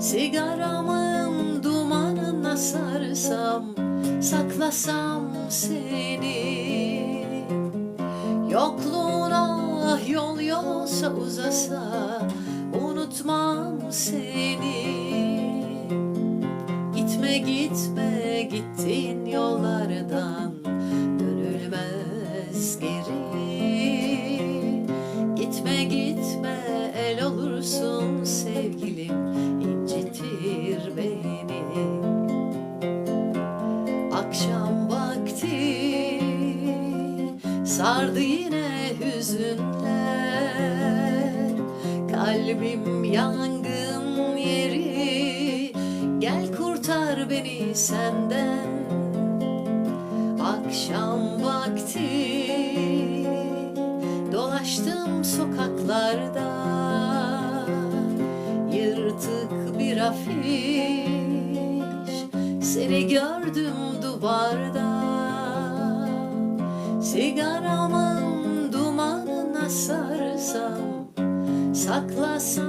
Sigaramın dumanına sarsam Saklasam seni. Yokluğuna yol yolsa uzasa Unutmam seni. Gitme gitme gittin yollardan sardı yine hüzünler Kalbim yangın yeri. Gel kurtar beni senden. Akşam vakti. Dolaştım sokaklarda. Yırtık bir afiş. Seni gördüm duvarda Sigaramın dumanına sarsam Saklasam